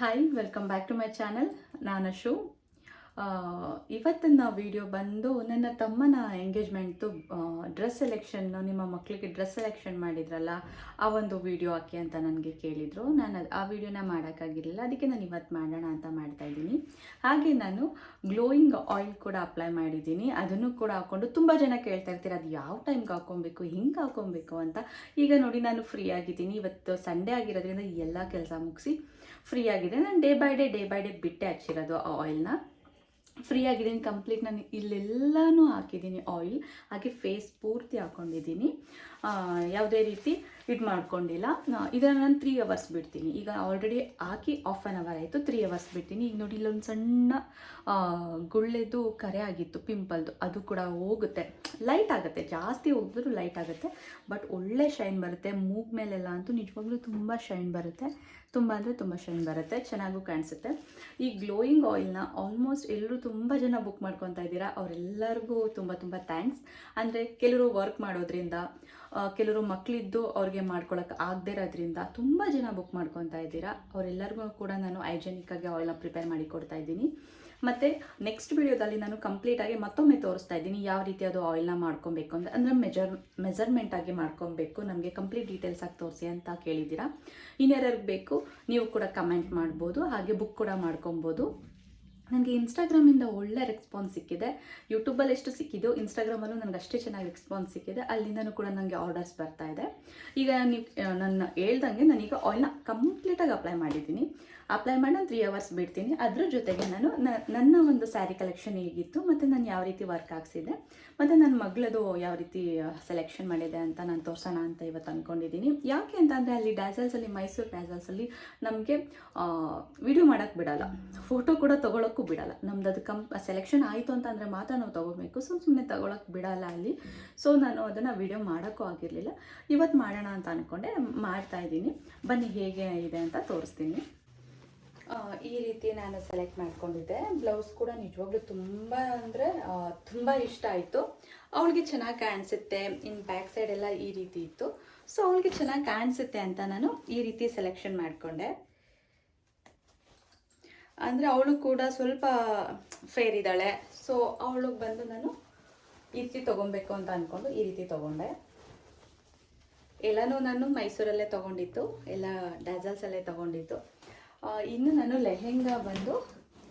Hi welcome back to my channel ನಾನು ಅಶು. ಇವತ್ತಿನ video ಬಂದು ನನ್ನ ತಮ್ಮನ ಎಂಗೇಜ್ಮೆಂಟ್ದು ಡ್ರೆಸ್ ಸೆಲೆಕ್ಷನ್ ನಿಮ್ಮ ಮಕ್ಕಳಿಗೆ ಡ್ರೆಸ್ ಸೆಲೆಕ್ಷನ್ ಮಾಡಿದ್ರಲ್ಲ, ಆ ಒಂದು ವಿಡಿಯೋ ಹಾಕಿ ಅಂತ ನನಗೆ ಕೇಳಿದರು. ನಾನು ಆ ವಿಡಿಯೋನ ಮಾಡೋಕ್ಕಾಗಿರಲಿಲ್ಲ. ಅದಕ್ಕೆ ನಾನು ಇವತ್ತು ಮಾಡೋಣ ಅಂತ ಮಾಡ್ತಾ ಇದ್ದೀನಿ. ಹಾಗೆ ನಾನು ಗ್ಲೋಯಿಂಗ್ ಆಯಿಲ್ ಕೂಡ ಅಪ್ಲೈ ಮಾಡಿದ್ದೀನಿ. ಅದನ್ನು ಕೂಡ ಹಾಕ್ಕೊಂಡು ತುಂಬ ಜನ ಕೇಳ್ತಾ ಇರ್ತೀರ, ಅದು ಯಾವ ಟೈಮ್ಗೆ ಹಾಕ್ಕೊಬೇಕು ಹಿಂಗೆ ಹಾಕ್ಕೊಬೇಕು ಅಂತ. ಈಗ ನೋಡಿ, ನಾನು ಫ್ರೀ ಆಗಿದ್ದೀನಿ. ಇವತ್ತು ಸಂಡೇ ಆಗಿರೋದ್ರಿಂದ ಎಲ್ಲ ಕೆಲಸ ಮುಗಿಸಿ ಫ್ರೀ ಆಗಿದೆ. ನಾನು day by day day by day ಬಿಟ್ಟೆ ಹಚ್ಚಿರೋದು ಆ ಆಯಿಲ್ನ ಫ್ರೀ ಆಗಿದ್ದೀನಿ, ಕಂಪ್ಲೀಟ್ ನಾನು ಇಲ್ಲೆಲ್ಲನೂ ಹಾಕಿದ್ದೀನಿ ಆಯಿಲ್ ಹಾಗೆ ಫೇಸ್ ಪೂರ್ತಿ ಹಾಕ್ಕೊಂಡಿದ್ದೀನಿ ಯಾವುದೇ ರೀತಿ ಇದು ಮಾಡ್ಕೊಂಡಿಲ್ಲ. ಇದನ್ನು ನಾನು ತ್ರೀ ಅವರ್ಸ್ ಬಿಡ್ತೀನಿ. ಈಗ ಆಲ್ರೆಡಿ ಹಾಕಿ ಆಫ್ ಆನ್ ಅವರ್ ಆಯಿತು ತ್ರೀ ಅವರ್ಸ್ ಬಿಡ್ತೀನಿ. ಈಗ ನೋಡಿ, ಇಲ್ಲೊಂದು ಸಣ್ಣ ಗುಳ್ಳೆದು ಕರೆ ಆಗಿತ್ತು ಪಿಂಪಲ್ದು ಅದು ಕೂಡ ಹೋಗುತ್ತೆ. ಲೈಟ್ ಆಗುತ್ತೆ. ಜಾಸ್ತಿ ಹೋಗಿದ್ರು ಲೈಟ್ ಆಗುತ್ತೆ. ಬಟ್ ಒಳ್ಳೆ ಶೈನ್ ಬರುತ್ತೆ. ಮೂಗ್ ಮೇಲೆಲ್ಲ ಅಂತೂ ನಿಜವಾಗ್ಲೂ ತುಂಬ ಶೈನ್ ಬರುತ್ತೆ. ತುಂಬ ಅಂದರೆ ತುಂಬ ಶೈನ್ ಬರುತ್ತೆ. ಚೆನ್ನಾಗೂ ಕಾಣಿಸುತ್ತೆ. ಈ ಗ್ಲೋಯಿಂಗ್ ಆಯಿಲ್ನ ಆಲ್ಮೋಸ್ಟ್ ಎಲ್ಲರೂ ತುಂಬ ಜನ ಬುಕ್ ಮಾಡ್ಕೊತಾ ಇದ್ದೀರಾ. ಅವರೆಲ್ಲರಿಗೂ ತುಂಬ ತುಂಬ ಥ್ಯಾಂಕ್ಸ್ ಅಂದರೆ ಕೆಲವರು ವರ್ಕ್ ಮಾಡೋದ್ರಿಂದ ಕೆಲವರು ಮಕ್ಕಳಿದ್ದು ಅವ್ರಿಗೆ ಮಾಡ್ಕೊಳಕ್ಕೆ ಆಗದೇ ಇರೋದ್ರಿಂದ ತುಂಬ ಜನ ಬುಕ್ ಮಾಡ್ಕೊತಾ ಇದ್ದೀರಾ. ಅವರೆಲ್ಲರಿಗೂ ಕೂಡ ನಾನು ಹೈಜೆನಿಕ್ಕಾಗಿ ಆಯಿಲ್ನ ಪ್ರಿಪೇರ್ ಮಾಡಿ ಕೊಡ್ತಾ ಇದ್ದೀನಿ. ಮತ್ತು ನೆಕ್ಸ್ಟ್ ವಿಡಿಯೋದಲ್ಲಿ ನಾನು ಕಂಪ್ಲೀಟಾಗಿ ಮತ್ತೊಮ್ಮೆ ತೋರಿಸ್ತಾ ಇದ್ದೀನಿ ಯಾವ ರೀತಿ ಅದು ಆಯಿಲ್ನ ಮಾಡ್ಕೊಬೇಕು ಅಂತ. ಅಂದರೆ ಮೆಜರ್ ಮೆಜರ್ಮೆಂಟಾಗಿ ಮಾಡ್ಕೊಬೇಕು. ನಮಗೆ ಕಂಪ್ಲೀಟ್ ಡೀಟೇಲ್ಸ್ ಆಗಿ ತೋರಿಸಿ ಅಂತ ಕೇಳಿದ್ದೀರಾ. ಇನ್ಯಾರ್ಯಾರಿಗೆ ಬೇಕು, ನೀವು ಕೂಡ ಕಮೆಂಟ್ ಮಾಡ್ಬೋದು, ಹಾಗೆ ಬುಕ್ ಕೂಡ ಮಾಡ್ಕೊಬೋದು. ನನಗೆ ಇನ್ಸ್ಟಾಗ್ರಾಮಿಂದ ಒಳ್ಳೆ ರೆಸ್ಪಾನ್ಸ್ ಸಿಕ್ಕಿದೆ. ಯೂಟ್ಯೂಬಲ್ಲಿ ಎಷ್ಟು ಸಿಕ್ಕಿದೆಯೋ ಇನ್ಸ್ಟಾಗ್ರಾಮಲ್ಲೂ ನನಗೆ ಅಷ್ಟೇ ಚೆನ್ನಾಗಿ ರೆಸ್ಪಾನ್ಸ್ ಸಿಕ್ಕಿದೆ. ಅಲ್ಲಿಂದನೂ ಕೂಡ ನನಗೆ ಆರ್ಡರ್ಸ್ ಬರ್ತಾ ಇದೆ. ಈಗ ನೀವು ನನ್ನ ಹೇಳ್ದಂಗೆ ನಾನೀಗ ಆಯಿಲ್ನ ಕಂಪ್ಲೀಟಾಗಿ ಅಪ್ಲೈ ಮಾಡಿದ್ದೀನಿ. ಅಪ್ಲೈ ಮಾಡಿ ನಾನು ತ್ರೀ ಅವರ್ಸ್ ಬಿಡ್ತೀನಿ. ಅದ್ರ ಜೊತೆಗೆ ನಾನು ನನ್ನ ಒಂದು ಸ್ಯಾರಿ ಕಲೆಕ್ಷನ್ ಹೇಗಿತ್ತು ಮತ್ತು ನಾನು ಯಾವ ರೀತಿ ವರ್ಕ್ ಹಾಕ್ಸಿದೆ ಮತ್ತು ನನ್ನ ಮಗಳದು ಯಾವ ರೀತಿ ಸೆಲೆಕ್ಷನ್ ಮಾಡಿದೆ ಅಂತ ನಾನು ತೋರ್ಸೋಣ ಅಂತ ಇವತ್ತು ಅಂದ್ಕೊಂಡಿದ್ದೀನಿ ಯಾಕೆ ಅಂತಂದರೆ ಅಲ್ಲಿ ಡ್ಯಾಸಲ್ಸಲ್ಲಿ ಮೈಸೂರು ಡ್ಯಾಸಲ್ಸಲ್ಲಿ ನಮಗೆ ವಿಡಿಯೋ ಮಾಡೋಕ್ಕೆ ಬಿಡೋಲ್ಲ. ಫೋಟೋ ಕೂಡ ತೊಗೊಳಕ್ಕೂ ಬಿಡಲ್ಲ. ನಮ್ದು ಅದು ಕಂಪ್ ಸೆಲೆಕ್ಷನ್ ಆಯಿತು ಅಂತಂದರೆ ಮಾತ್ರ ನಾವು ತೊಗೋಬೇಕು. ಸುಮ್ಮನೆ ಸುಮ್ಮನೆ ತಗೊಳಕ್ಕೆ ಬಿಡಲ್ಲ ಅಲ್ಲಿ. ಸೊ ನಾನು ಅದನ್ನು ವಿಡಿಯೋ ಮಾಡೋಕ್ಕೂ ಆಗಿರಲಿಲ್ಲ. ಇವತ್ತು ಮಾಡೋಣ ಅಂತ ಅಂದ್ಕೊಂಡೆ ಮಾಡ್ತಾ ಇದ್ದೀನಿ. ಬನ್ನಿ, ಹೇಗೆ ಇದೆ ಅಂತ ತೋರಿಸ್ತೀನಿ. ಈ ರೀತಿ ನಾನು ಸೆಲೆಕ್ಟ್ ಮಾಡ್ಕೊಂಡಿದ್ದೆ. ಬ್ಲೌಸ್ ಕೂಡ ನಿಜವಾಗ್ಲೂ ತುಂಬ ಅಂದರೆ ತುಂಬ ಇಷ್ಟ ಆಯಿತು. ಅವಳಿಗೆ ಚೆನ್ನಾಗಿ ಕಾಣಿಸುತ್ತೆ. ಇನ್ನು ಬ್ಯಾಕ್ ಸೈಡ್ ಎಲ್ಲ ಈ ರೀತಿ ಇತ್ತು. ಸೊ ಅವಳಿಗೆ ಚೆನ್ನಾಗಿ ಕಾಣಿಸುತ್ತೆ ಅಂತ ನಾನು ಈ ರೀತಿ ಸೆಲೆಕ್ಷನ್ ಮಾಡಿಕೊಂಡೆ. ಅಂದರೆ ಅವಳು ಕೂಡ ಸ್ವಲ್ಪ ಫೇರ್ ಇದ್ದಾಳೆ. ಸೊ ಅವಳಿಗೆ ಬಂದು ನಾನು ಈ ರೀತಿ ತೊಗೊಬೇಕು ಅಂತ ಅಂದ್ಕೊಂಡು ಈ ರೀತಿ ತೊಗೊಂಡೆ. ಎಲ್ಲನೂ ನಾನು ಮೈಸೂರಲ್ಲೇ ತೊಗೊಂಡಿತ್ತು ಎಲ್ಲ ಡ್ಯಾಸಲ್ಸಲ್ಲೇ ತೊಗೊಂಡಿತ್ತು ಇನ್ನು ನಾನು ಲೆಹೆಂಗಾ ಬಂದು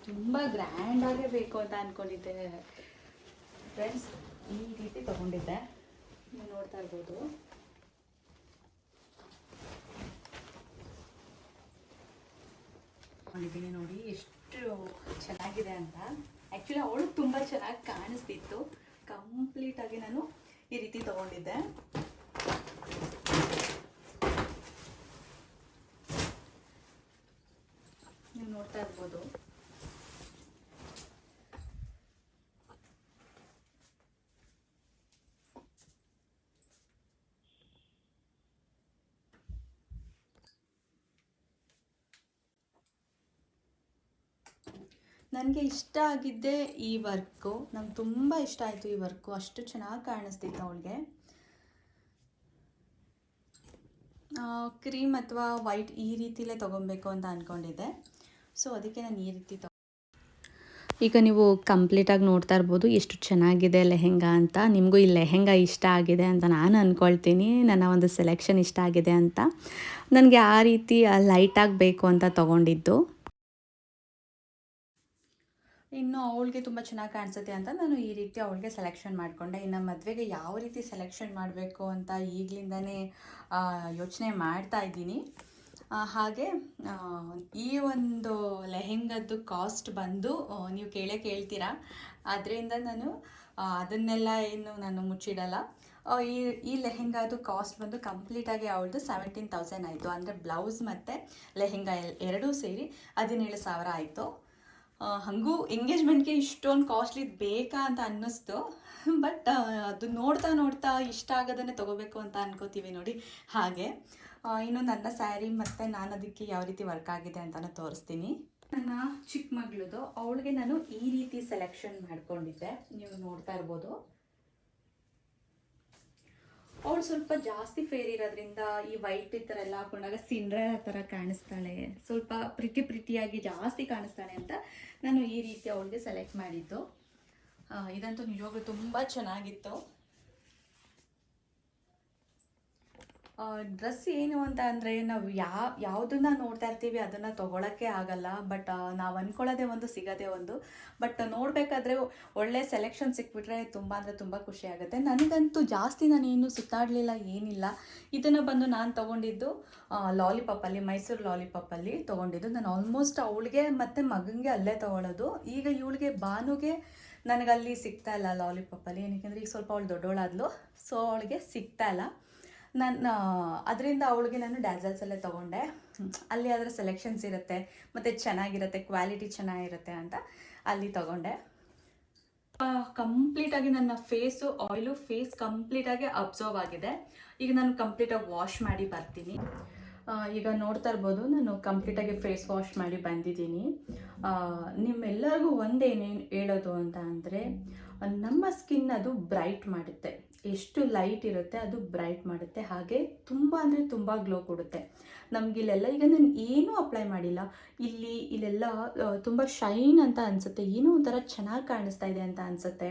ತುಂಬ ಗ್ರ್ಯಾಂಡಾಗೇ ಬೇಕು ಅಂತ ಅಂದ್ಕೊಂಡಿದ್ದೆ ಫ್ರೆಂಡ್ಸ್ ಈ ರೀತಿ ತೊಗೊಂಡಿದ್ದೆ. ನೋಡ್ತಾ ಇರ್ಬೋದು. ಕೊಂಡಿದ್ದೀನಿ ನೋಡಿ ಎಷ್ಟು ಚೆನ್ನಾಗಿದೆ ಅಂತ. ಆ್ಯಕ್ಚುಲಿ ಅವಳು ತುಂಬ ಚೆನ್ನಾಗಿ ಕಾಣಿಸ್ತಿತ್ತು. ಕಂಪ್ಲೀಟಾಗಿ ನಾನು ಈ ರೀತಿ ತೊಗೊಂಡಿದ್ದೆ ನೀವು ನೋಡ್ತಾ ಇರ್ಬೋದು ನನಗೆ ಇಷ್ಟ ಆಗಿದ್ದೆ ಈ ವರ್ಕು. ನಂಗೆ ತುಂಬ ಇಷ್ಟ ಆಯಿತು ಈ ವರ್ಕು. ಅಷ್ಟು ಚೆನ್ನಾಗಿ ಕಾಣಿಸ್ತಿತ್ತು ಅವಳಿಗೆ. ಕ್ರೀಮ್ ಅಥವಾ ವೈಟ್ ಈ ರೀತಿಲೇ ತೊಗೊಬೇಕು ಅಂತ ಅಂದ್ಕೊಂಡಿದ್ದೆ ಸೊ, ಅದಕ್ಕೆ ನಾನು ಈ ರೀತಿ ಈಗ ನೀವು ಕಂಪ್ಲೀಟಾಗಿ ನೋಡ್ತಾ ಇರ್ಬೋದು, ಎಷ್ಟು ಚೆನ್ನಾಗಿದೆ ಲೆಹೆಂಗಾ ಅಂತ. ನಿಮಗೂ ಈ ಲೆಹೆಂಗಾ ಇಷ್ಟ ಆಗಿದೆ ಅಂತ ನಾನು ಅಂದ್ಕೊಳ್ತೀನಿ ನನ್ನ ಒಂದು ಸೆಲೆಕ್ಷನ್ ಇಷ್ಟ ಆಗಿದೆ ಅಂತ. ನನಗೆ ಆ ರೀತಿ ಲೈಟಾಗಿ ಬೇಕು ಅಂತ ತೊಗೊಂಡಿದ್ದು. ಇನ್ನು ಅವಳಿಗೆ ತುಂಬ ಚೆನ್ನಾಗಿ ಕಾಣಿಸುತ್ತೆ ಅಂತ ನಾನು ಈ ರೀತಿ ಅವಳಿಗೆ ಸೆಲೆಕ್ಷನ್ ಮಾಡಿಕೊಂಡೆ. ಇನ್ನು ಮದುವೆಗೆ ಯಾವ ರೀತಿ ಸೆಲೆಕ್ಷನ್ ಮಾಡಬೇಕು ಅಂತ ಈಗಲಿಂದನೇ ಯೋಚನೆ ಮಾಡ್ತಾ ಇದ್ದೀನಿ. ಹಾಗೆ ಈ ಒಂದು ಲೆಹೆಂಗದ್ದು ಕಾಸ್ಟ್ ಬಂದು ನೀವು ಕೇಳೇ ಕೇಳ್ತೀರಾ. ಅದರಿಂದ ನಾನು ಅದನ್ನೆಲ್ಲ ಏನು ನಾನು ಮುಚ್ಚಿಡಲ್ಲ. ಈ ಈ ಲೆಹೆಂಗಾದು ಕಾಸ್ಟ್ ಬಂದು ಕಂಪ್ಲೀಟಾಗಿ ಅವಳದು ಸೆವೆಂಟೀನ್ ತೌಸಂಡ್ ಆಯಿತು. ಅಂದರೆ ಬ್ಲೌಸ್ ಮತ್ತು ಲೆಹೆಂಗಾ ಎರಡೂ ಸೇರಿ ಹದಿನೇಳು ಸಾವಿರ ಆಯಿತು. ಹಾಗೂ ಎಂಗೇಜ್ಮೆಂಟ್ಗೆ ಇಷ್ಟೊಂದು ಕಾಸ್ಟ್ಲಿ ಬೇಕಾ ಅಂತ ಅನ್ನಿಸ್ತು. ಬಟ್ ಅದು ನೋಡ್ತಾ ನೋಡ್ತಾ ಇಷ್ಟ ಆಗೋದನ್ನೇ ತೊಗೋಬೇಕು ಅಂತ ಅನ್ಕೋತೀವಿ ನೋಡಿ. ಹಾಗೆ ಇನ್ನು ನನ್ನ ಸ್ಯಾರಿ ಮತ್ತು ನಾನು ಅದಕ್ಕೆ ಯಾವ ರೀತಿ ವರ್ಕ್ ಆಗಿದೆ ಅಂತಲೂ ತೋರಿಸ್ತೀನಿ. ನನ್ನ ಚಿಕ್ಕ ಮಗಳದು ಅವಳಿಗೆ ನಾನು ಈ ರೀತಿ ಸೆಲೆಕ್ಷನ್ ಮಾಡ್ಕೊಂಡಿದ್ದೆ. ನೀವು ನೋಡ್ತಾ ಇರ್ಬೋದು. ಅವಳು ಸ್ವಲ್ಪ ಜಾಸ್ತಿ ಫೇರ್ ಇರೋದ್ರಿಂದ ಈ ವೈಟ್ ಈ ಥರ ಎಲ್ಲ ಹಾಕೊಂಡಾಗ ಸಿಂಡ್ರ ಥರ ಕಾಣಿಸ್ತಾಳೆ. ಸ್ವಲ್ಪ ಪ್ರಿಟಿ ಪ್ರಿಟಿಯಾಗಿ ಜಾಸ್ತಿ ಕಾಣಿಸ್ತಾಳೆ ಅಂತ ನಾನು ಈ ರೀತಿ ಅವಳಿಗೆ ಸೆಲೆಕ್ಟ್ ಮಾಡಿದ್ದು. ಇದಂತೂ ನಿಜವಾಗ್ಲೂ ತುಂಬ ಚೆನ್ನಾಗಿತ್ತು. ಡ್ರೆಸ್ ಏನು ಅಂತ ಅಂದರೆ ನಾವು ಯಾವ ಯಾವುದನ್ನ ನೋಡ್ತಾ ಇರ್ತೀವಿ ಅದನ್ನು ತೊಗೊಳಕ್ಕೆ ಆಗಲ್ಲ, ಬಟ್ ನಾವು ಅಂದ್ಕೊಳ್ಳೋದೇ ಒಂದು, ಸಿಗೋದೇ ಒಂದು. ಬಟ್ ನೋಡಬೇಕಾದ್ರೆ ಒಳ್ಳೆ ಸೆಲೆಕ್ಷನ್ ಸಿಕ್ಬಿಟ್ರೆ ತುಂಬ ಅಂದರೆ ತುಂಬ ಖುಷಿ ಆಗುತ್ತೆ. ನನಗಂತೂ ಜಾಸ್ತಿ ನಾನೇನು ಸುತ್ತಾಡಲಿಲ್ಲ, ಏನಿಲ್ಲ. ಇದನ್ನು ಬಂದು ನಾನು ತೊಗೊಂಡಿದ್ದು ಲಾಲಿಪಾಪಲ್ಲಿ ಮೈಸೂರು ಲಾಲಿಪಾಪಲ್ಲಿ ತೊಗೊಂಡಿದ್ದು. ನಾನು ಆಲ್ಮೋಸ್ಟ್ ಅವಳಿಗೆ ಮತ್ತು ಮಗನಿಗೆ ಅಲ್ಲೇ ತೊಗೊಳೋದು. ಈಗ ಇವಳಿಗೆ ಬಾನುಗೆ ನನಗಲ್ಲಿ ಸಿಗ್ತಾ ಇಲ್ಲ ಲಾಲಿಪಾಪಲ್ಲಿ ಏನಕ್ಕೆ ಈಗ ಸ್ವಲ್ಪ ಅವಳು ದೊಡ್ಡವಳಾದ್ಲು ಸೊ ಅವಳಿಗೆ ಸಿಗ್ತಾ ಇಲ್ಲ. ನನ್ನ ಅದರಿಂದ ಅವಳಿಗೆ ನಾನು ಡ್ಯಾಸಲ್ಸಲ್ಲೇ ತೊಗೊಂಡೆ. ಅಲ್ಲಿ ಅದರ ಸೆಲೆಕ್ಷನ್ಸ್ ಇರುತ್ತೆ, ಮತ್ತು ಚೆನ್ನಾಗಿರುತ್ತೆ ಕ್ವಾಲಿಟಿ ಚೆನ್ನಾಗಿರುತ್ತೆ ಅಂತ ಅಲ್ಲಿ ತೊಗೊಂಡೆ. ಕಂಪ್ಲೀಟಾಗಿ ನನ್ನ ಫೇಸು ಆಯಿಲು ಫೇಸ್ ಕಂಪ್ಲೀಟಾಗಿ ಅಬ್ಸರ್ವ್ ಆಗಿದೆ. ಈಗ ನಾನು ಕಂಪ್ಲೀಟಾಗಿ ವಾಶ್ ಮಾಡಿ ಬರ್ತೀನಿ. ಈಗ ನೋಡ್ತಾ ಇರ್ಬೋದು, ನಾನು ಕಂಪ್ಲೀಟಾಗಿ ಫೇಸ್ ವಾಶ್ ಮಾಡಿ ಬಂದಿದ್ದೀನಿ. ನಿಮ್ಮೆಲ್ಲರಿಗೂ ಒಂದೇನೇನು ಹೇಳೋದು ಅಂತ ಅಂದರೆ, ನಮ್ಮ ಸ್ಕಿನ್ ಅದು ಬ್ರೈಟ್ ಮಾಡುತ್ತೆ ಎಷ್ಟು ಲೈಟ್ ಇರುತ್ತೆ ಅದು ಬ್ರೈಟ್ ಮಾಡುತ್ತೆ. ಹಾಗೆ ತುಂಬ ಅಂದರೆ ತುಂಬ ಗ್ಲೋ ಕೊಡುತ್ತೆ. ನಮಗಿಲ್ಲೆಲ್ಲ ಈಗ ನಾನು ಏನೂ ಅಪ್ಲೈ ಮಾಡಿಲ್ಲ. ಇಲ್ಲಿ, ಇಲ್ಲೆಲ್ಲ ತುಂಬ ಶೈನ್ ಅಂತ ಅನಿಸುತ್ತೆ. ಏನೋ ಒಂಥರ ಚೆನ್ನಾಗಿ ಕಾಣಿಸ್ತಾ ಇದೆ ಅಂತ ಅನಿಸುತ್ತೆ.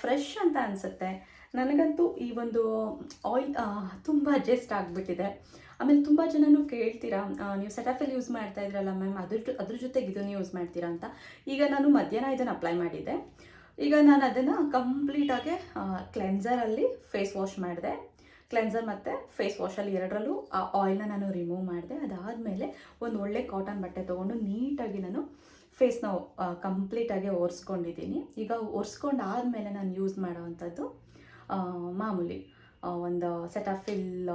ಫ್ರೆಶ್ ಅಂತ ಅನಿಸುತ್ತೆ. ನನಗಂತೂ ಈ ಒಂದು ಆಯಿಲ್ ತುಂಬ ಅಡ್ಜಸ್ಟ್ ಆಗಿಬಿಟ್ಟಿದೆ. ಆಮೇಲೆ ತುಂಬ ಜನನು ಕೇಳ್ತೀರಾ ನೀವು ಸೆಟಾಫಿಲ್ ಯೂಸ್ ಮಾಡ್ತಾ ಇದ್ರಲ್ಲ ಮ್ಯಾಮ್, ಅದ್ರ ಅದ್ರ ಜೊತೆಗೆ ಇದನ್ನು ಯೂಸ್ ಮಾಡ್ತೀರಾ ಅಂತ. ಈಗ ನಾನು ಮಧ್ಯಾಹ್ನ ಇದನ್ನು ಅಪ್ಲೈ ಮಾಡಿದ್ದೆ. ಈಗ ನಾನು ಅದನ್ನು ಕಂಪ್ಲೀಟಾಗಿ ಕ್ಲೆನ್ಸರಲ್ಲಿ ಫೇಸ್ ವಾಶ್ ಮಾಡಿದೆ. ಕ್ಲೆನ್ಸರ್ ಮತ್ತು ಫೇಸ್ ವಾಶಲ್ಲಿ ಎರಡರಲ್ಲೂ ಆ ಆಯಿಲ್ನ ನಾನು ರಿಮೂವ್ ಮಾಡಿದೆ. ಅದಾದಮೇಲೆ ಒಂದು ಒಳ್ಳೆ ಕಾಟನ್ ಬಟ್ಟೆ ತೊಗೊಂಡು ನೀಟಾಗಿ ನಾನು ಫೇಸ್ನ ಕಂಪ್ಲೀಟಾಗಿ ಒರೆಸ್ಕೊಂಡಿದ್ದೀನಿ. ಈಗ ಒರೆಸ್ಕೊಂಡು ಆದಮೇಲೆ ನಾನು ಯೂಸ್ ಮಾಡೋವಂಥದ್ದು ಮಾಮೂಲಿ ಸೆಟ್ ಒಂದು ಸೆಟಾಫಿಲ್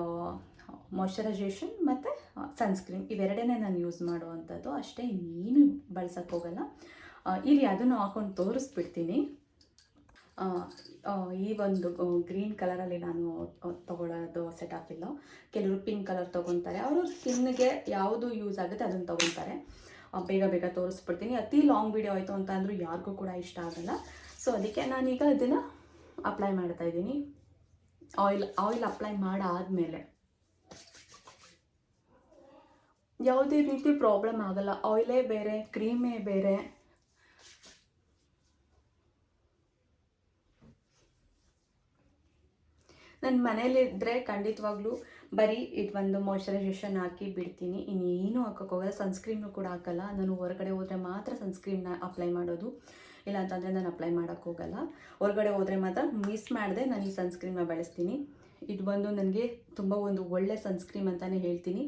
ಮಾಯಶ್ಚರೈಸೇಷನ್ ಮತ್ತು ಸನ್ಸ್ಕ್ರೀನ್ ಇವೆರಡೇ ನಾನು ಯೂಸ್ ಮಾಡುವಂಥದ್ದು. ಅಷ್ಟೇ ಇನ್ನೇನು ಬಳಸೋಕ್ಕೆ ಹೋಗಲ್ಲ. ಆ, ಇಲ್ಲಿ ಅದನ್ನು ಹಾಕೊಂಡು ತೋರಿಸ್ಬಿಡ್ತೀನಿ. ಈ ಒಂದು ಗ್ರೀನ್ ಕಲರಲ್ಲಿ ನಾನು ತೊಗೊಳ್ಳೋದು ಇಲ್ಲ. ಕೆಲವರು ಪಿಂಕ್ ಕಲರ್ ತೊಗೊತಾರೆ. ಅವರು ಸ್ಕಿನ್ಗೆ ಯಾವುದು ಯೂಸ್ ಆಗುತ್ತೆ ಅದನ್ನು ತೊಗೊತಾರೆ. ಬೇಗ ಬೇಗ ತೋರಿಸ್ಬಿಡ್ತೀನಿ. ಅತಿ ಲಾಂಗ್ ವಿಡಿಯೋ ಆಯಿತು ಅಂತ ಅಂದರೂ ಯಾರಿಗೂ ಕೂಡ ಇಷ್ಟ ಆಗಲ್ಲ. ಸೊ ಅದಕ್ಕೆ ನಾನೀಗ ಇದನ್ನು ಅಪ್ಲೈ ಮಾಡ್ತಾ ಇದ್ದೀನಿ. ಆಯಿಲ್ ಆಯಿಲ್ ಅಪ್ಲೈ ಮಾಡಾದಮೇಲೆ ಯಾವುದೇ ರೀತಿ ಪ್ರಾಬ್ಲಮ್ ಆಗಲ್ಲ. ಆಯಿಲೇ ಬೇರೆ ಕ್ರೀಮೇ ಬೇರೆ ನನ್ನ ಮನೇಲಿದ್ದರೆ ಖಂಡಿತವಾಗ್ಲೂ ಬರೀ ಇದು ಒಂದು ಮಾಯ್ಚರೈಸೇಷನ್ ಹಾಕಿ ಬಿಡ್ತೀನಿ. ಇನ್ನೇನು ಹಾಕೋಕೆ ಹೋಗಲ್ಲ. ಸನ್ಸ್ಕ್ರೀನು ಕೂಡ ಹಾಕಲ್ಲ. ನಾನು ಹೊರಗಡೆ ಹೋದರೆ ಮಾತ್ರ ಸನ್ಸ್ಕ್ರೀನ್ನ ಅಪ್ಲೈ ಮಾಡೋದು. ಇಲ್ಲ ಅಂತಂದರೆ ನಾನು ಅಪ್ಲೈ ಮಾಡೋಕ್ಕೆ ಹೋಗಲ್ಲ. ಹೊರಗಡೆ ಹೋದರೆ ಮಾತ್ರ ಮಿಸ್ ಮಾಡದೆ ನಾನು ಈ ಸನ್ಸ್ಕ್ರೀನ್ನ ಬಳಸ್ತೀನಿ. ಇದು ಬಂದು ನನಗೆ ತುಂಬ ಒಂದು ಒಳ್ಳೆ ಸನ್ಸ್ಕ್ರೀಮ್ ಅಂತಲೇ ಹೇಳ್ತೀನಿ.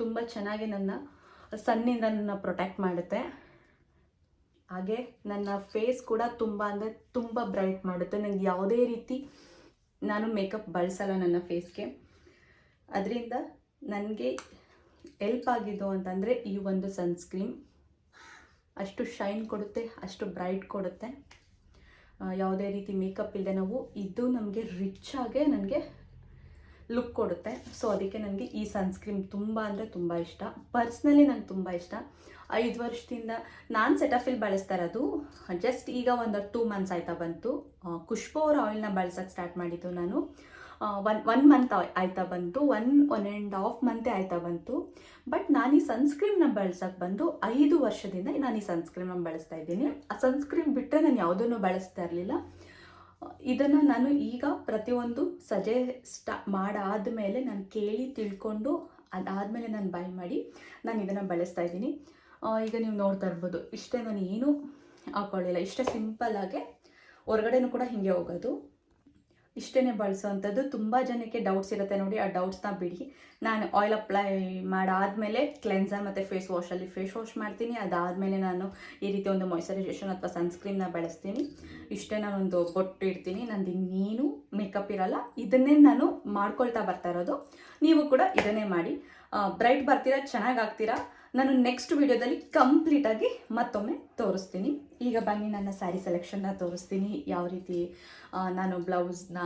ತುಂಬ ಚೆನ್ನಾಗಿ ನನ್ನ ಸನ್ನಿಂದ ನನ್ನ ಪ್ರೊಟೆಕ್ಟ್ ಮಾಡುತ್ತೆ. ಹಾಗೆ ನನ್ನ ಫೇಸ್ ಕೂಡ ತುಂಬ ಅಂದರೆ ತುಂಬ ಬ್ರೈಟ್ ಮಾಡುತ್ತೆ. ನನಗೆ ಯಾವುದೇ ರೀತಿ ನಾನು ಮೇಕಪ್ ಬಳಸಲ್ಲ ನನ್ನ ಫೇಸ್ಗೆ. ಅದರಿಂದ ನನಗೆ ಎಲ್ಪ್ ಆಗಿದ್ದು ಅಂತಂದರೆ ಈ ಒಂದು ಸನ್ಸ್ಕ್ರೀಮ್ ಅಷ್ಟು ಶೈನ್ ಕೊಡುತ್ತೆ, ಅಷ್ಟು ಬ್ರೈಟ್ ಕೊಡುತ್ತೆ. ಯಾವುದೇ ರೀತಿ ಮೇಕಪ್ ಇಲ್ಲದೆ ನಾವು, ಇದು ನಮಗೆ ರಿಚ್ ಆಗೇ ನನಗೆ ಲುಕ್ ಕೊಡುತ್ತೆ. ಸೊ ಅದಕ್ಕೆ ನನಗೆ ಈ ಸನ್ಸ್ಕ್ರೀಮ್ ತುಂಬ ಅಂದರೆ ತುಂಬ ಇಷ್ಟ. ಪರ್ಸ್ನಲಿ ನಂಗೆ ತುಂಬ ಇಷ್ಟ. ಐದು ವರ್ಷದಿಂದ ನಾನು ಸೆಟಫಿಲ್ ಬಳಸ್ತಾ ಇರೋದು ಜಸ್ಟ್ ಈಗ ಒಂದು ಟೂ ಮಂತ್ಸ್ ಆಯ್ತಾ ಬಂತು. ಖುಷ್ಬು ಅವ್ರ ಆಯಿಲ್ನ ಬಳಸೋಕ್ಕೆ ಸ್ಟಾರ್ಟ್ ಮಾಡಿದ್ದು ನಾನು. ಒನ್ ಒನ್ ಮಂತ್ ಆಯ್ತಾ ಬಂತು. ಒನ್ ಒನ್ ಆ್ಯಂಡ್ ಹಾಫ್ ಮಂತೇ ಆಯ್ತಾ ಬಂತು. ಬಟ್ ನಾನು ಈ ಸನ್ಸ್ಕ್ರೀಮ್ನ ಬಳಸೋಕೆ ಬಂದು ಐದು ವರ್ಷದಿಂದ ನಾನು ಈ ಸನ್ಸ್ಕ್ರೀಮ್ನ ಬಳಸ್ತಾ ಇದ್ದೀನಿ. ಆ ಸನ್ಸ್ಕ್ರೀಮ್ ಬಿಟ್ಟರೆ ನಾನು ಯಾವುದನ್ನು ಬಳಸ್ತಾ ಇರಲಿಲ್ಲ. ಇದನ್ನು ನಾನು ಈಗ ಪ್ರತಿಯೊಂದು ಸಜೆಸ್ಟ್ ಮಾಡಾದ ಮೇಲೆ ನಾನು ಕೇಳಿ ತಿಳ್ಕೊಂಡು ಅದಾದಮೇಲೆ ನಾನು ಬೈ ಮಾಡಿ ನಾನು ಇದನ್ನು ಬಳಸ್ತಾ ಇದ್ದೀನಿ. ಈಗ ನೀವು ನೋಡ್ತಾ ಇರ್ಬೋದು, ಇಷ್ಟೇ ನಾನು ಏನೂ ಹಾಕೊಳ್ಳಿಲ್ಲ. ಇಷ್ಟೇ ಸಿಂಪಲ್ಲಾಗೆ ಹೊರಗಡೆನೂ ಕೂಡ ಹೀಗೆ ಹೋಗೋದು. ಇಷ್ಟೇ ಬಳಸೋವಂಥದ್ದು ತುಂಬ ಜನಕ್ಕೆ ಡೌಟ್ಸ್ ಇರುತ್ತೆ ನೋಡಿ, ಆ ಡೌಟ್ಸ್ನ ಬಿಡಿ. ನಾನು ಆಯಿಲ್ ಅಪ್ಲೈ ಮಾಡಾದಮೇಲೆ ಕ್ಲೆನ್ಸರ್ ಮತ್ತು ಫೇಸ್ ವಾಶಲ್ಲಿ ಫೇಸ್ ವಾಶ್ ಮಾಡ್ತೀನಿ. ಅದಾದಮೇಲೆ ನಾನು ಈ ರೀತಿ ಒಂದು ಮಾಯ್ಶ್ಚರೈಸೇಷನ್ ಅಥವಾ ಸನ್ಸ್ಕ್ರೀನ್ನ ಬಳಸ್ತೀನಿ. ಇಷ್ಟೇ ನಾನೊಂದು ಬೊಟ್ಟು ಇಡ್ತೀನಿ. ನಂದು ಇನ್ನೇನು ಮೇಕಪ್ ಇರಲ್ಲ. ಇದನ್ನೇ ನಾನು ಮಾಡ್ಕೊಳ್ತಾ ಬರ್ತಾ ಇರೋದು. ನೀವು ಕೂಡ ಇದನ್ನೇ ಮಾಡಿ. ಬ್ರೈಟ್ ಬರ್ತೀರಾ? ಚೆನ್ನಾಗಿ ಆಗ್ತೀರಾ? ನಾನು ನೆಕ್ಸ್ಟ್ ವಿಡಿಯೋದಲ್ಲಿ ಕಂಪ್ಲೀಟಾಗಿ ಮತ್ತೊಮ್ಮೆ ತೋರಿಸ್ತೀನಿ. ಈಗ ಬನ್ನಿ, ನನ್ನ ಸ್ಯಾರಿ ಸೆಲೆಕ್ಷನ್ನ ತೋರಿಸ್ತೀನಿ. ಯಾವ ರೀತಿ ನಾನು ಬ್ಲೌಸ್ನ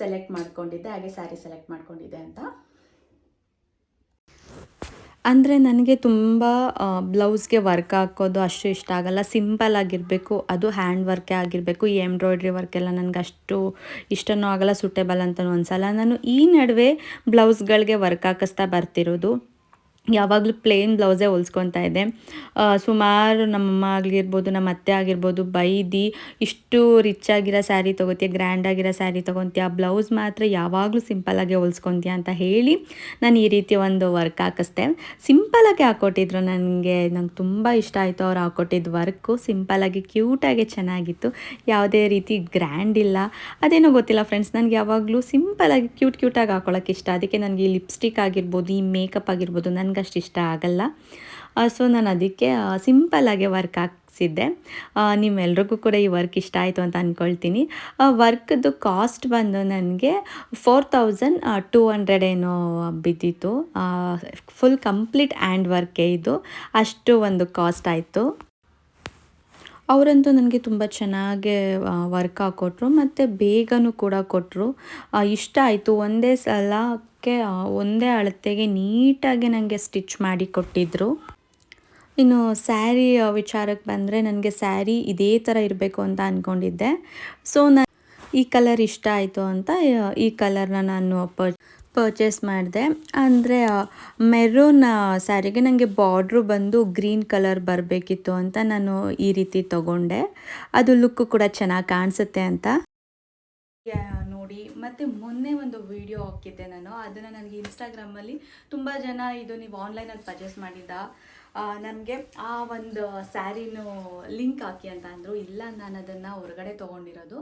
ಸೆಲೆಕ್ಟ್ ಮಾಡ್ಕೊಂಡಿದ್ದೆ, ಹಾಗೆ ಸ್ಯಾರಿ ಸೆಲೆಕ್ಟ್ ಮಾಡ್ಕೊಂಡಿದ್ದೆ ಅಂತ. ಅಂದರೆ ನನಗೆ ತುಂಬ ಬ್ಲೌಸ್ಗೆ ವರ್ಕ್ ಹಾಕೋದು ಅಷ್ಟು ಇಷ್ಟ ಆಗಲ್ಲ. ಸಿಂಪಲ್ ಆಗಿರಬೇಕು, ಅದು ಹ್ಯಾಂಡ್ ವರ್ಕೇ ಆಗಿರಬೇಕು. ಈ ಎಂಬ್ರಾಯ್ಡ್ರಿ ವರ್ಕ್ ಎಲ್ಲ ನನಗೆ ಅಷ್ಟು ಇಷ್ಟನೂ ಆಗಲ್ಲ ಸೂಟೇಬಲ್ ಅಂತಲೂ ಅನ್ಸಲ್ಲ. ನಾನು ಈ ನಡುವೆ ಬ್ಲೌಸ್ಗಳಿಗೆ ವರ್ಕ್ ಹಾಕಿಸ್ತಾ ಬರ್ತಿರೋದು. ಯಾವಾಗಲೂ ಪ್ಲೇನ್ ಬ್ಲೌಸೇ ಹೊಲ್ಸ್ಕೊತಾ ಇದ್ದೆ. ಸುಮಾರು ನಮ್ಮಮ್ಮ ಆಗಿರ್ಬೋದು, ನಮ್ಮ ಅತ್ತೆ ಆಗಿರ್ಬೋದು, ಬೈದಿ ಇಷ್ಟು ರಿಚ್ ಆಗಿರೋ ಸ್ಯಾರಿ ತೊಗೋತೀಯ ಗ್ರ್ಯಾಂಡ್ ಆಗಿರೋ ಸ್ಯಾರಿ ತೊಗೊತೀಯ ಬ್ಲೌಸ್ ಮಾತ್ರ ಯಾವಾಗಲೂ ಸಿಂಪಲ್ಲಾಗೆ ಹೊಲ್ಸ್ಕೊತೀಯ ಅಂತ ಹೇಳಿ ನಾನು ಈ ರೀತಿ ಒಂದು ವರ್ಕ್ ಹಾಕಿಸ್ದೆ. ಸಿಂಪಲಾಗಿ ಹಾಕ್ಕೊಟ್ಟಿದ್ರು ನನಗೆ, ನಂಗೆ ತುಂಬ ಇಷ್ಟ ಆಯಿತು ಅವ್ರು ಹಾಕ್ಕೊಟ್ಟಿದ್ದು ವರ್ಕು ಸಿಂಪಲಾಗಿ ಕ್ಯೂಟಾಗಿ ಚೆನ್ನಾಗಿತ್ತು. ಯಾವುದೇ ರೀತಿ ಗ್ರ್ಯಾಂಡ್ ಇಲ್ಲ. ಅದೇನೋ ಗೊತ್ತಿಲ್ಲ ಫ್ರೆಂಡ್ಸ್ ನನಗೆ ಯಾವಾಗಲೂ ಸಿಂಪಲಾಗಿ ಕ್ಯೂಟ್ ಕ್ಯೂಟಾಗಿ ಹಾಕೊಳ್ಳೋಕೆ ಇಷ್ಟ. ಅದಕ್ಕೆ ನನಗೆ ಈ ಲಿಪ್ಸ್ಟಿಕ್ ಆಗಿರ್ಬೋದು, ಈ ಮೇಕಪ್ ಆಗಿರ್ಬೋದು, ನನಗೆ ಅಷ್ಟು ಇಷ್ಟ ಆಗಲ್ಲ. ಸೊ ನಾನು ಅದಕ್ಕೆ ಸಿಂಪಲ್ಲಾಗೆ ವರ್ಕ್ ಹಾಕ್ಸಿದ್ದೆ. ನಿಮ್ಮೆಲ್ರಿಗೂ ಕೂಡ ಈ ವರ್ಕ್ ಇಷ್ಟ ಆಯಿತು ಅಂತ ಅಂದ್ಕೊಳ್ತೀನಿ ವರ್ಕ್ದು ಕಾಸ್ಟ್ ಬಂದು ನನಗೆ ಫೋರ್ ತೌಸಂಡ್ ಟೂ ಹಂಡ್ರೆಡ್ ಏನೋ ಬಿದ್ದಿತ್ತು. ಫುಲ್ ಕಂಪ್ಲೀಟ್ ಹ್ಯಾಂಡ್ ವರ್ಕೇ ಇದು. ಅಷ್ಟು ಒಂದು ಕಾಸ್ಟ್ ಆಯಿತು. ಅವರಂತೂ ನನಗೆ ತುಂಬ ಚೆನ್ನಾಗಿ ವರ್ಕ್ ಹಾಕ್ಕೊಟ್ರು ಮತ್ತು ಬೇಗನೂ ಕೂಡ ಕೊಟ್ಟರು ಇಷ್ಟ ಆಯಿತು. ಒಂದೇ ಸಲಕ್ಕೆ ಒಂದೇ ಅಳತೆಗೆ ನೀಟಾಗಿ ನನಗೆ ಸ್ಟಿಚ್ ಮಾಡಿ ಕೊಟ್ಟಿದ್ದರು ಇನ್ನು ಸ್ಯಾರಿ ವಿಚಾರಕ್ಕೆ ಬಂದರೆ ನನಗೆ ಸ್ಯಾರಿ ಇದೇ ಥರ ಇರಬೇಕು ಅಂತ ಅಂದ್ಕೊಂಡಿದ್ದೆ ಸೊ ನಾನು ಈ ಕಲರ್ ಇಷ್ಟ ಆಯಿತು ಅಂತ ಈ ಕಲರ್ನ ನಾನು ಪರ್ ಪರ್ಚೇಸ್ ಮಾಡಿದೆ. ಅಂದರೆ ಮೆರೂನ್ ಸ್ಯಾರಿಗೆ ನನಗೆ ಬಾರ್ಡ್ರು ಬಂದು ಗ್ರೀನ್ ಕಲರ್ ಬರಬೇಕಿತ್ತು ಅಂತ ನಾನು ಈ ರೀತಿ ತಗೊಂಡೆ. ಅದು ಲುಕ್ಕು ಕೂಡ ಚೆನ್ನಾಗಿ ಕಾಣಿಸುತ್ತೆ ಅಂತ. ನೋಡಿ, ಮತ್ತು ಮೊನ್ನೆ ಒಂದು ವಿಡಿಯೋ ಹಾಕಿದ್ದೆ ನಾನು. ಅದನ್ನು ನನಗೆ ಇನ್ಸ್ಟಾಗ್ರಾಮಲ್ಲಿ ತುಂಬ ಜನ ಇದು ನೀವು ಆನ್ಲೈನಲ್ಲಿ ಪರ್ಚೇಸ್ ಮಾಡಿದ್ದ? ನನಗೆ ಆ ಒಂದು ಸ್ಯಾರಿನೂ ಲಿಂಕ್ ಹಾಕಿ ಅಂತ ಅಂದರು. ಇಲ್ಲ, ನಾನು ಅದನ್ನು ಹೊರಗಡೆ ತೊಗೊಂಡಿರೋದು.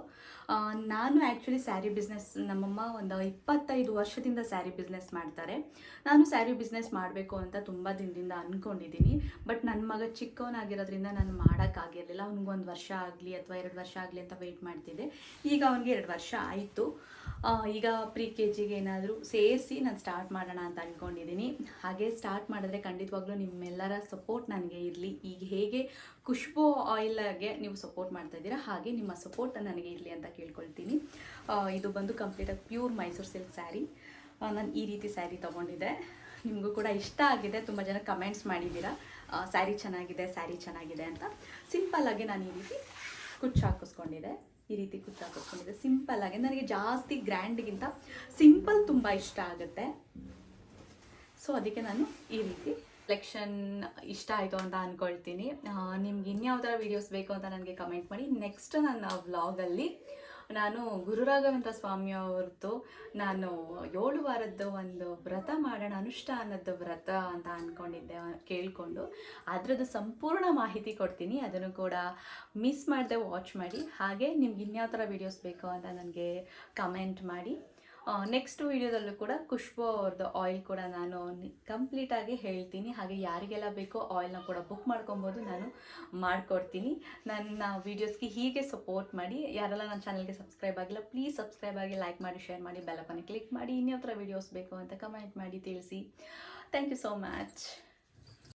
ನಾನು ಆ್ಯಕ್ಚುಲಿ ಸ್ಯಾರಿ ಬಿಸ್ನೆಸ್ ನಮ್ಮಮ್ಮ ಒಂದು ಇಪ್ಪತ್ತೈದು ವರ್ಷದಿಂದ ಸ್ಯಾರಿ ಬಿಸ್ನೆಸ್ ಮಾಡ್ತಾರೆ. ನಾನು ಸ್ಯಾರಿ ಬಿಸ್ನೆಸ್ ಮಾಡಬೇಕು ಅಂತ ತುಂಬ ದಿನದಿಂದ ಅಂದ್ಕೊಂಡಿದ್ದೀನಿ ಬಟ್ ನನ್ನ ಮಗ ಚಿಕ್ಕವನಾಗಿರೋದ್ರಿಂದ ನಾನು ಮಾಡೋಕ್ಕಾಗಿರಲಿಲ್ಲ ಅವ್ನಿಗೆ ಒಂದು ವರ್ಷ ಆಗಲಿ ಅಥವಾ ಎರಡು ವರ್ಷ ಆಗಲಿ ಅಂತ ವೆಯ್ಟ್ ಮಾಡ್ತಿದ್ದೆ. ಈಗ ಅವನಿಗೆ ಎರಡು ವರ್ಷ ಆಯಿತು. ಈಗ ಪ್ರೀ ಕೆ ಜಿಗೆ ಏನಾದರೂ ಸೇರಿಸಿ ನಾನು ಸ್ಟಾರ್ಟ್ ಮಾಡೋಣ ಅಂತ ಅಂದ್ಕೊಂಡಿದ್ದೀನಿ ಹಾಗೆ ಸ್ಟಾರ್ಟ್ ಮಾಡಿದ್ರೆ ಖಂಡಿತವಾಗ್ಲೂ ನಿಮ್ಮೆಲ್ಲರ ಸಪೋರ್ಟ್ ನನಗೆ ಇರಲಿ. ಈಗ ಹೇಗೆ ಖುಷ್ಬು ಆಯಿಲ್ಗೆ ನೀವು ಸಪೋರ್ಟ್ ಮಾಡ್ತಾ ಇದ್ದೀರಾ, ಹಾಗೆ ನಿಮ್ಮ ಸಪೋರ್ಟ್ ನನಗೆ ಇರಲಿ ಅಂತ ಕೇಳ್ಕೊಳ್ತೀನಿ. ಇದು ಬಂದು ಕಂಪ್ಲೀಟಾಗಿ ಪ್ಯೂರ್ ಮೈಸೂರು ಸಿಲ್ಕ್ ಸ್ಯಾರಿ ನಾನು ಈ ರೀತಿ ಸ್ಯಾರಿ ತೊಗೊಂಡಿದ್ದೆ. ನಿಮಗೂ ಕೂಡ ಇಷ್ಟ ಆಗಿದೆ, ತುಂಬ ಜನ ಕಮೆಂಟ್ಸ್ ಮಾಡಿದ್ದೀರಾ. ಸ್ಯಾರಿ ಚೆನ್ನಾಗಿದೆ ಸ್ಯಾರಿ ಚೆನ್ನಾಗಿದೆ ಅಂತ. ಸಿಂಪಲ್ಲಾಗಿ ನಾನು ಈ ರೀತಿ ಕುಚ್ಚು ಹಾಕಿಸ್ಕೊಂಡಿದ್ದೆ. ಈ ರೀತಿ ಕುಚ್ಚು ಸಿಂಪಲ್ ಆಗಿ, ನನಗೆ ಜಾಸ್ತಿ ಗ್ರ್ಯಾಂಡ್ಗಿಂತ ಸಿಂಪಲ್ ತುಂಬ ಇಷ್ಟ ಆಗುತ್ತೆ. ಸೊ ಅದಕ್ಕೆ ನಾನು ಈ ರೀತಿ ಕಲೆಕ್ಷನ್ ಇಷ್ಟ ಆಯಿತು ಅಂತ ಅಂದ್ಕೊಳ್ತೀನಿ ನಿಮ್ಗೆ ಇನ್ಯಾವ ಥರ ವೀಡಿಯೋಸ್ ಬೇಕು ಅಂತ ನನಗೆ ಕಮೆಂಟ್ ಮಾಡಿ. ನೆಕ್ಸ್ಟ್ ನನ್ನ ವ್ಲಾಗಲ್ಲಿ ನಾನು ಗುರುರಾಘವೇಂದ್ರ ಸ್ವಾಮಿ ಅವ್ರದ್ದು. ನಾನು ಏಳು ವಾರದ್ದು ಒಂದು ವ್ರತ ಮಾಡೋಣ ಅನುಷ್ಠಾನದ ವ್ರತ ಅಂತ ಅಂದ್ಕೊಂಡಿದ್ದೆ ಕೇಳಿಕೊಂಡು. ಅದರದ್ದು ಸಂಪೂರ್ಣ ಮಾಹಿತಿ ಕೊಡ್ತೀನಿ. ಅದನ್ನು ಕೂಡ ಮಿಸ್ ಮಾಡದೆ ವಾಚ್ ಮಾಡಿ. ಹಾಗೆ ನಿಮ್ಗೆ ಇನ್ಯಾವ ಥರ ವೀಡಿಯೋಸ್ ಬೇಕು ಅಂತ ನನಗೆ ಕಮೆಂಟ್ ಮಾಡಿ. ನೆಕ್ಸ್ಟ್ ವೀಡಿಯೋದಲ್ಲೂ ಕೂಡ ಖುಷ್ಬು ಅವ್ರದ್ದು ಆಯಿಲ್ ಕೂಡ ನಾನು ಕಂಪ್ಲೀಟಾಗಿ ಹೇಳ್ತೀನಿ. ಹಾಗೆ ಯಾರಿಗೆಲ್ಲ ಬೇಕೋ ಆಯಿಲ್ನ ಕೂಡ ಬುಕ್ ಮಾಡ್ಕೊಬೋದು, ನಾನು ಮಾಡಿಕೊಡ್ತೀನಿ. ನನ್ನ ವೀಡಿಯೋಸ್ಗೆ ಹೀಗೆ ಸಪೋರ್ಟ್ ಮಾಡಿ. ಯಾರೆಲ್ಲ ನನ್ನ ಚಾನಲ್ಗೆ ಸಬ್ಸ್ಕ್ರೈಬ್ ಆಗಿಲ್ಲ ಪ್ಲೀಸ್ ಸಬ್ಸ್ಕ್ರೈಬ್ ಆಗಿ ಲೈಕ್ ಮಾಡಿ ಶೇರ್ ಮಾಡಿ ಬೆಲ್ಲಪ್ಪನ ಕ್ಲಿಕ್ ಮಾಡಿ. ಇನ್ಯಾವ ಥರ ವೀಡಿಯೋಸ್ ಬೇಕು ಅಂತ ಕಮೆಂಟ್ ಮಾಡಿ ತಿಳಿಸಿ. Thank you so much